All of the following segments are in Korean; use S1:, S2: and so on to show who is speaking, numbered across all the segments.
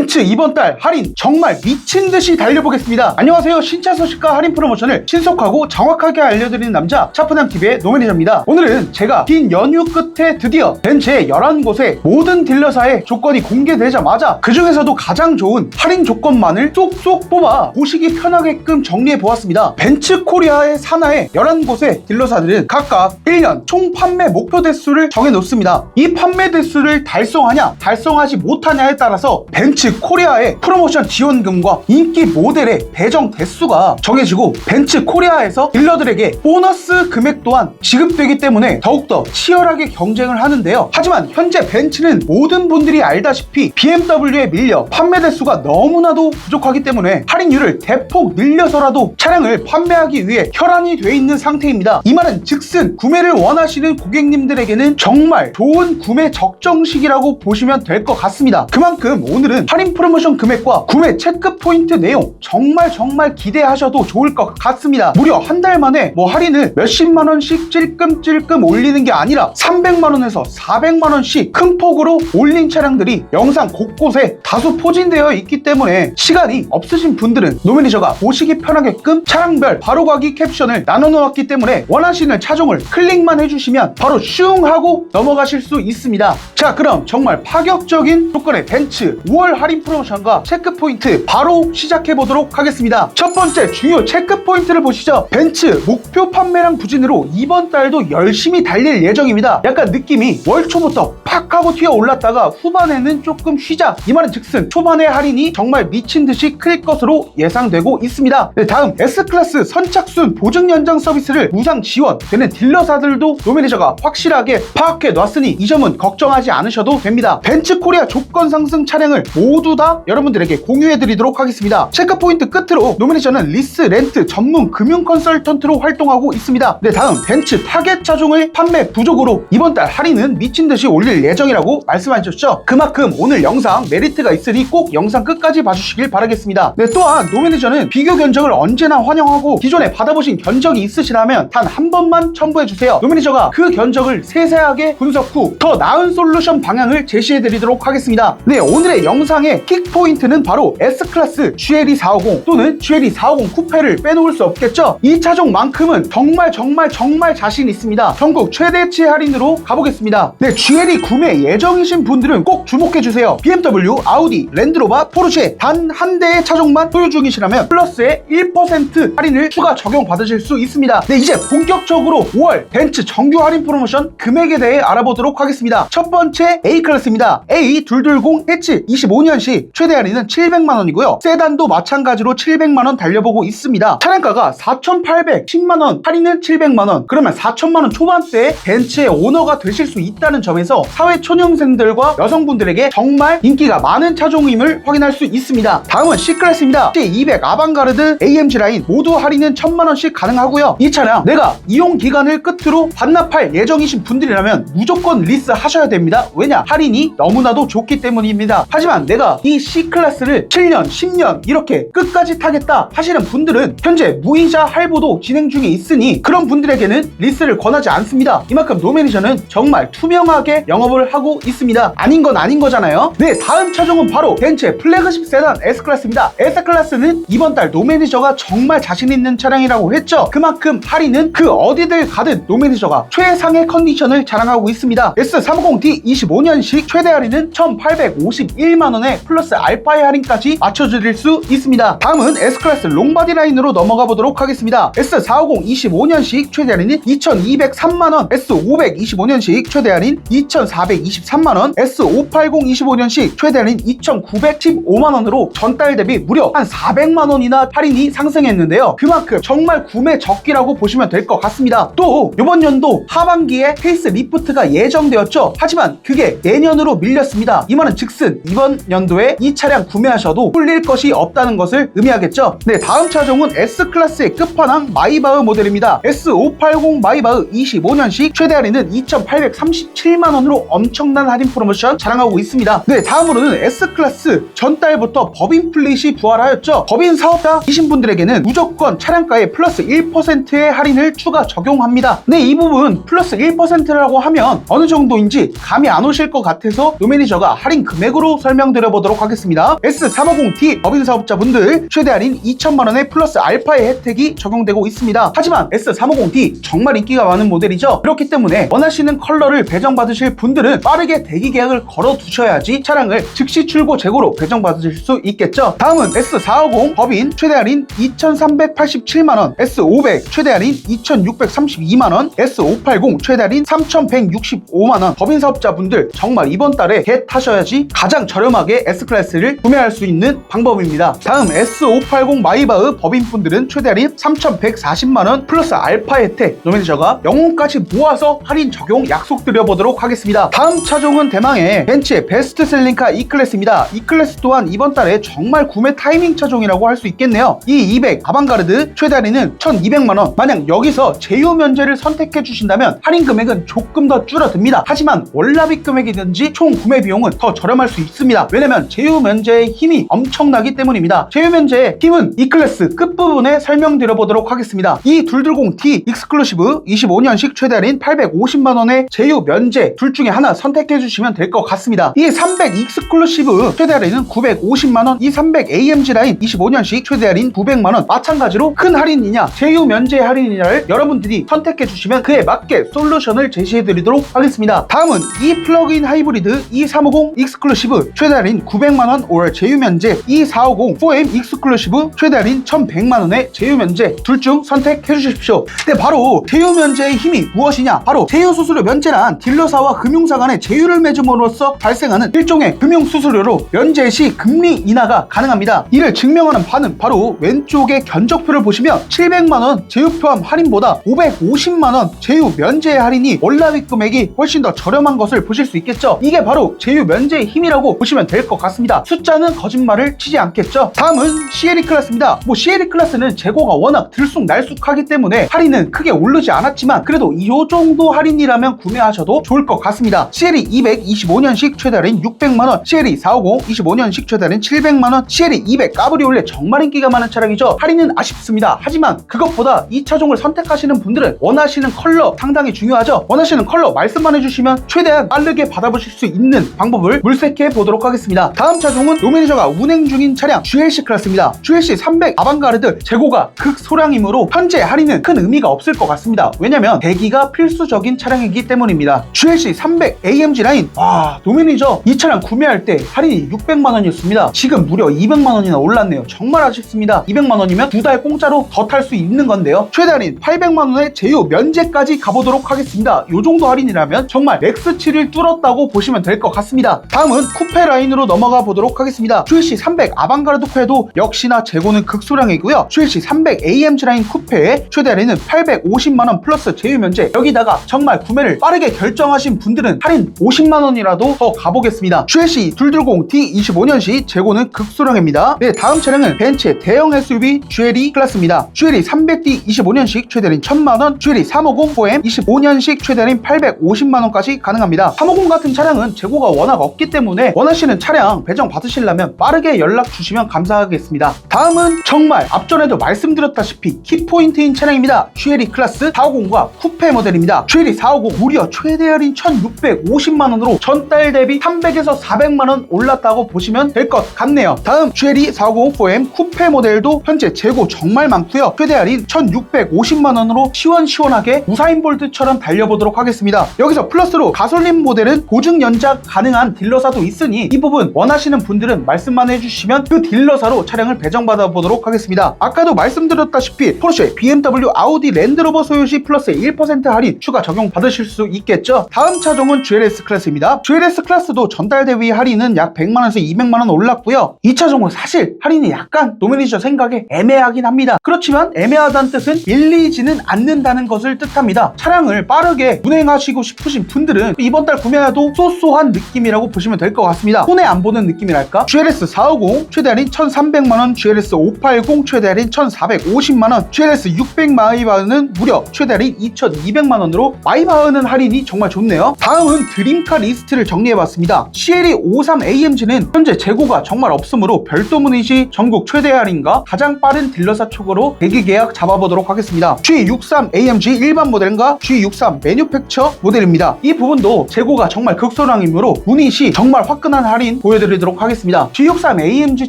S1: 벤츠 이번 달 할인 정말 미친 듯이 달려보겠습니다. 안녕하세요. 신차 소식과 할인 프로모션을 신속하고 정확하게 알려드리는 남자 차프남TV의 노매니저입니다. 오늘은 제가 긴 연휴 끝에 드디어 벤츠의 11곳의 모든 딜러사의 조건이 공개되자마자 그 중에서도 가장 좋은 할인 조건만을 쏙쏙 뽑아 보시기 편하게끔 정리해 보았습니다. 벤츠 코리아의 산하의 11곳의 딜러사들은 각각 1년 총 판매 목표 대수를 정해 놓습니다. 이 판매 대수를 달성하냐 달성하지 못하냐에 따라서 벤츠 코리아의 프로모션 지원금과 인기 모델의 배정 대수가 정해지고 벤츠 코리아에서 딜러들에게 보너스 금액 또한 지급되기 때문에 더욱더 치열하게 경쟁을 하는데요. 하지만 현재 벤츠는 모든 분들이 알다시피 BMW에 밀려 판매 대수가 너무나도 부족하기 때문에 할인율을 대폭 늘려서라도 차량을 판매하기 위해 혈안이 돼 있는 상태입니다. 이 말은 즉슨 구매를 원하시는 고객님들에게는 정말 좋은 구매 적정식이라고 보시면 될 것 같습니다. 그만큼 오늘은 할인 프로모션 금액과 구매 체크 포인트 내용 정말 정말 기대하셔도 좋을 것 같습니다. 무려 한 달 만에 뭐 할인을 몇십만 원씩 찔끔찔끔 올리는 게 아니라 300만 원에서 400만 원씩 큰 폭으로 올린 차량들이 영상 곳곳에 다수 포진되어 있기 때문에 시간이 없으신 분들은 노매니저가 보시기 편하게끔 차량별 바로가기 캡션을 나눠 놓았기 때문에 원하시는 차종을 클릭만 해주시면 바로 슝 하고 넘어가실 수 있습니다. 자 그럼 정말 파격적인 조건의 벤츠 5월 할인 프로모션과 체크 포인트 바로 시작해 보도록 하겠습니다. 첫 번째 중요 체크 포인트를 보시죠. 벤츠 목표 판매량 부진으로 이번 달도 열심히 달릴 예정입니다. 약간 느낌이 월 초부터 팍 하고 튀어 올랐다가 후반에는 조금 쉬자 이 말은 즉슨 초반의 할인이 정말 미친 듯이 클 것으로 예상되고 있습니다. 네, 다음 S클래스 선착순 보증 연장 서비스를 무상 지원되는 딜러사들도 노매니저가 확실하게 파악해 놨으니 이 점은 걱정하지 않으셔도 됩니다. 벤츠 코리아 조건 상승 차량을 모두 다 여러분들에게 공유해 드리도록 하겠습니다. 체크 포인트 끝으로 노매니저는 리스 렌트 전문 금융 컨설턴트로 활동하고 있습니다. 네, 다음 벤츠 타겟 차종을 판매 부족으로 이번 달 할인은 미친 듯이 올릴 예정이라고 말씀하셨죠? 그만큼 오늘 영상 메리트가 있으니 꼭 영상 끝까지 봐주시길 바라겠습니다. 네, 또한 노매니저는 비교 견적을 언제나 환영하고 기존에 받아보신 견적이 있으시다면 단 한 번만 첨부해주세요. 노매니저가 그 견적을 세세하게 분석 후 더 나은 솔루션 방향을 제시해드리도록 하겠습니다. 네, 오늘의 영상 의 킥포인트는 바로 S클래스 GLE 450 또는 GLE 450 쿠페를 빼놓을 수 없겠죠? 이 차종만큼은 정말 정말 정말 자신 있습니다. 전국 최대치 할인으로 가보겠습니다. 네, GLE 구매 예정이신 분들은 꼭 주목해주세요. BMW, 아우디, 랜드로버, 포르쉐 단 한 대의 차종만 소유 중이시라면 플러스의 1% 할인을 추가 적용 받으실 수 있습니다. 네, 이제 본격적으로 5월 벤츠 정규 할인 프로모션 금액에 대해 알아보도록 하겠습니다. 첫 번째 A클래스입니다. A220 해치 25년 식 최대 할인은 700만 원이고요. 세단도 마찬가지로 700만 원 달려보고 있습니다. 차량가가 4,810만 원, 할인은 700만 원. 그러면 4천만 원 초반대에 벤츠의 오너가 되실 수 있다는 점에서 사회 초년생들과 여성분들에게 정말 인기가 많은 차종임을 확인할 수 있습니다. 다음은 C클래스입니다. C200 아방가르드 AMG 라인 모두 할인은 1천만 원씩 가능하고요. 이 차량 내가 이용 기간을 끝으로 반납할 예정이신 분들이라면 무조건 리스 하셔야 됩니다. 왜냐? 할인이 너무나도 좋기 때문입니다. 하지만 내가 이 C클래스를 7년, 10년 이렇게 끝까지 타겠다 하시는 분들은 현재 무이자 할부도 진행 중에 있으니 그런 분들에게는 리스를 권하지 않습니다. 이만큼 노매니저는 정말 투명하게 영업을 하고 있습니다. 아닌 건 아닌 거잖아요. 네, 다음 차종은 바로 벤츠의 플래그십 세단 S클래스입니다. S클래스는 이번 달 노매니저가 정말 자신 있는 차량이라고 했죠. 그만큼 할인은 그 어디들 가든 노매니저가 최상의 컨디션을 자랑하고 있습니다. S350D 25년식 최대 할인은 1,851만원에 플러스 알파의 할인까지 맞춰드릴 수 있습니다. 다음은 S클래스 롱바디 라인으로 넘어가 보도록 하겠습니다. S450 25년식 최대 할인은 2,203만원, S500 25년식 최대 할인 2,423만원, S580 25년식 최대 할인 2,915만원으로 전달 대비 무려 한 400만원이나 할인이 상승했는데요. 그만큼 정말 구매 적기라고 보시면 될 것 같습니다. 또 이번 연도 하반기에 페이스 리프트가 예정되었죠. 하지만 그게 내년으로 밀렸습니다. 이 말은 즉슨 이번 연 도에 이 차량 구매하셔도 꿀릴 것이 없다는 것을 의미하겠죠. 네, 다음 차종은 S클래스의 끝판왕 마이바흐 모델입니다. S580 마이바흐 25년식 최대 할인은 2,837만 원으로 엄청난 할인 프로모션 자랑하고 있습니다. 네, 다음으로는 S클래스 전달부터 법인 플릿이 부활하였죠. 법인 사업자이신 분들에게는 무조건 차량가에 플러스 1%의 할인을 추가 적용합니다. 네, 이 부분 플러스 1%라고 하면 어느 정도인지 감이 안 오실 것 같아서 노 매니저가 할인 금액으로 설명드려 말씀드려보도록 하겠습니다. S350T 법인 사업자분들 최대 할인 2천만 원의 플러스 알파의 혜택이 적용되고 있습니다. 하지만 S350T 정말 인기가 많은 모델이죠. 그렇기 때문에 원하시는 컬러를 배정받으실 분들은 빠르게 대기 계약을 걸어 두셔야지 차량을 즉시 출고 재고로 배정받으실 수 있겠죠. 다음은 S450 법인 최대 할인 2,387만 원, S500 최대 할인 2,632만 원, S580 최대 할인 3,165만 원. 법인 사업자분들 정말 이번 달에 겟 타셔야지 가장 저렴하게 S클래스를 구매할 수 있는 방법입니다. 다음 S580 마이바흐 법인분들은 최대 할인 3,140만원 플러스 알파 혜택 노매니저가 영혼까지 모아서 할인 적용 약속드려보도록 하겠습니다. 다음 차종은 대망의 벤츠의 베스트셀링카 E클래스입니다. E클래스 또한 이번 달에 정말 구매 타이밍 차종이라고 할 수 있겠네요. 이200 아방가르드 최대 할인은 1,200만원. 만약 여기서 제휴 면제를 선택해 주신다면 할인 금액은 조금 더 줄어듭니다. 하지만 월납입 금액이든지 총 구매 비용은 더 저렴할 수 있습니다. 왜냐면 제휴 면제의 힘이 엄청나기 때문입니다. 제휴 면제의 힘은 E클래스 끝부분에 설명드려보도록 하겠습니다. 이 220T 익스클루시브 25년식 최대 할인 850만원의 제휴 면제 둘 중에 하나 선택해 주시면 될 것 같습니다. 이 300 익스클루시브 최대 할인은 950만원, 이 300 AMG 라인 25년식 최대 할인 900만원 마찬가지로 큰 할인이냐 제휴 면제 할인이냐를 여러분들이 선택해 주시면 그에 맞게 솔루션을 제시해 드리도록 하겠습니다. 다음은 이 플러그인 하이브리드 2350 익스클루시브 최대 할인 900만원 올 제휴 면제 2450 4M 익스클루시브 최대 할인 1100만원의 제휴 면제 둘 중 선택해 주십시오. 근데 바로 제휴 면제의 힘이 무엇이냐? 바로 제휴 수수료 면제란 딜러사와 금융사 간의 제휴를 맺음으로써 발생하는 일종의 금융 수수료로 면제 시 금리 인하가 가능합니다. 이를 증명하는 바는 바로 왼쪽의 견적표를 보시면 700만원 제휴 포함 할인보다 550만원 제휴 면제 할인이 월납입 금액이 훨씬 더 저렴한 것을 보실 수 있겠죠. 이게 바로 제휴 면제의 힘이라고 보시면 될 것 같습니다. 숫자는 거짓말을 치지 않겠죠. 다음은 CLE 클래스입니다. 뭐 CLE 클래스는 재고가 워낙 들쑥날쑥하기 때문에 할인은 크게 오르지 않았지만 그래도 이 정도 할인이라면 구매하셔도 좋을 것 같습니다. CLE 225년식 최대 할인 600만원, CLE 450 25년식 최대 할인 700만원, CLE 200 까브리올레 정말 인기가 많은 차량이죠. 할인은 아쉽습니다. 하지만 그것보다 이 차종을 선택하시는 분들은 원하시는 컬러 상당히 중요하죠. 원하시는 컬러 말씀만 해주시면 최대한 빠르게 받아보실 수 있는 방법을 물색해 보도록 하겠습니다. 다음 차종은 노매니저가 운행 중인 차량 GLC 클래스입니다. GLC 300 아방가르드 재고가 극소량이므로 현재 할인은 큰 의미가 없을 것 같습니다. 왜냐면 대기가 필수적인 차량이기 때문입니다. GLC 300 AMG 라인 와 노매니저 이 차량 구매할 때 할인이 600만 원이었습니다. 지금 무려 200만 원이나 올랐네요. 정말 아쉽습니다. 200만 원이면 두 달 공짜로 더 탈 수 있는 건데요. 최대 할인 800만 원의 제휴 면제까지 가보도록 하겠습니다. 이 정도 할인이라면 정말 맥스치를 뚫었다고 보시면 될 것 같습니다. 다음은 쿠페 라인으로 넘어가 보도록 하겠습니다. GLC 300 아방가르드 쿠페도 역시나 재고는 극소량이고요. GLC 300 AMG 라인 쿠페의 최대 할인은 850만 원 플러스 제휴 면제 여기다가 정말 구매를 빠르게 결정하신 분들은 할인 50만 원이라도 더 가보겠습니다. GLC 220T 25년식 재고는 극소량입니다. 네, 다음 차량은 벤츠의 대형 SUV GLE 클래스입니다. GLE 300D 25년식 최대 할인 1000만 원, GLE 350 4M 25년식 최대 할인 850만 원까지 가능합니다. 350 같은 차량은 재고가 워낙 없기 때문에 원하시는 차량 배정 받으시려면 빠르게 연락 주시면 감사하겠습니다. 다음은 정말 앞전에도 말씀드렸다시피 키포인트인 차량입니다. GLE 클래스 450과 쿠페 모델입니다. GLE 450 무려 최대 할인 1650만 원으로 전달 대비 300에서 400만 원 올랐다고 보시면 될 것 같네요. 다음 GLE 450 4M 쿠페 모델도 현재 재고 정말 많고요. 최대 할인 1650만 원으로 시원시원하게 우사인 볼트처럼 달려보도록 하겠습니다. 여기서 플러스로 가솔린 모델은 보증 연장 가능한 딜러사도 있으니 이 부분 원하시는 분들은 말씀만 해주시면 그 딜러사로 차량을 배정받아 보도록 하겠습니다. 아까도 말씀드렸다시피 포르쉐, BMW, 아우디, 랜드로버 소유 시 플러스 1% 할인 추가 적용 받으실 수 있겠죠. 다음 차종은 GLS 클래스입니다. GLS 클래스도 전달 대비 할인은 약 100만원에서 200만원 올랐고요. 이 차종은 사실 할인이 약간 노매니저 생각에 애매하긴 합니다. 그렇지만 애매하다는 뜻은 밀리지는 않는다는 것을 뜻합니다. 차량을 빠르게 운행하시고 싶으신 분들은 이번 달 구매해도 쏘쏘한 느낌이라고 보시면 될 것 같습니다. 손해 안 보는 느낌이랄까? GLS 450 최대 할인 1,300만원, GLS 580 최대 할인 1,450만원, GLS 600 마이바흐는 무려 최대 할인 2,200만원으로 마이바흐는 할인이 정말 좋네요. 다음은 드림카 리스트를 정리해봤습니다. CLE 53 AMG는 현재 재고가 정말 없으므로 별도 문의 시 전국 최대 할인과 가장 빠른 딜러사 촉으로 대기 계약 잡아보도록 하겠습니다. G63 AMG 일반 모델과 G63 매뉴팩처 모델입니다. 이 부분도 재고가 정말 극소량이므로 문의 시 정말 화끈한 할인 보여드리도록 하겠습니다. G63 AMG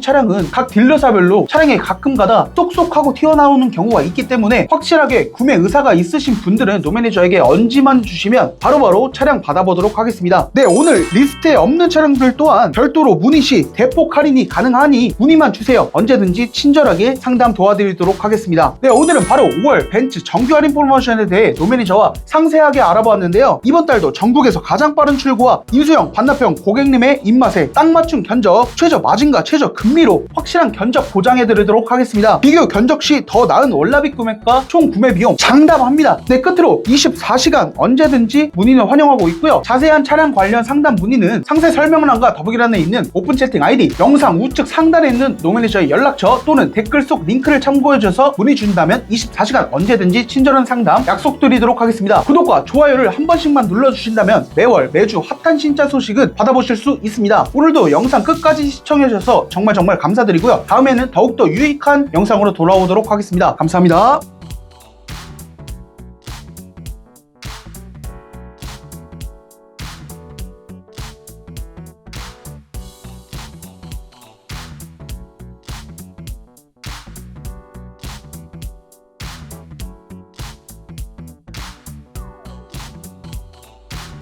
S1: 차량은 각 딜러사별로 차량에 가끔가다 쏙쏙하고 튀어나오는 경우가 있기 때문에 확실하게 구매 의사가 있으신 분들은 노매니저에게 언지만 주시면 바로바로 차량 받아보도록 하겠습니다. 네 오늘 리스트에 없는 차량들 또한 별도로 문의 시 대폭 할인이 가능하니 문의만 주세요. 언제든지 친절하게 상담 도와드리도록 하겠습니다. 네 오늘은 바로 5월 벤츠 정규 할인 프로모션에 대해 노매니저와 상세하게 알아보았는데요. 이번 달도 전국에서 가장 빠른 출고와 인수형 반납형 고객님의 입맛에 딱 맞춘 견적 최저 마진과 최저 금리로 확실한 견적 보장해드리도록 하겠습니다. 비교 견적 시 더 나은 월납입 금액과 총 구매 비용 장담합니다. 네 끝으로 24시간 언제든지 문의는 환영하고 있고요. 자세한 차량 관련 상담 문의는 상세 설명란과 더보기란에 있는 오픈 채팅 아이디 영상 우측 상단에 있는 노매니저의 연락처 또는 댓글 속 링크를 참고해 주셔서 문의 주신다면 24시간 언제든지 친절한 상담 약속드리도록 하겠습니다. 구독과 좋아요를 한 번씩만 눌러주신다면 매월 매주 핫한 신차 소식은 받아보실 수 있습니다. 오늘도 영상 끝까지 시청해 주셔서 정말 정말 감사드리고요. 다음에는 더욱더 유익한 영상으로 돌아오도록 하겠습니다. 감사합니다.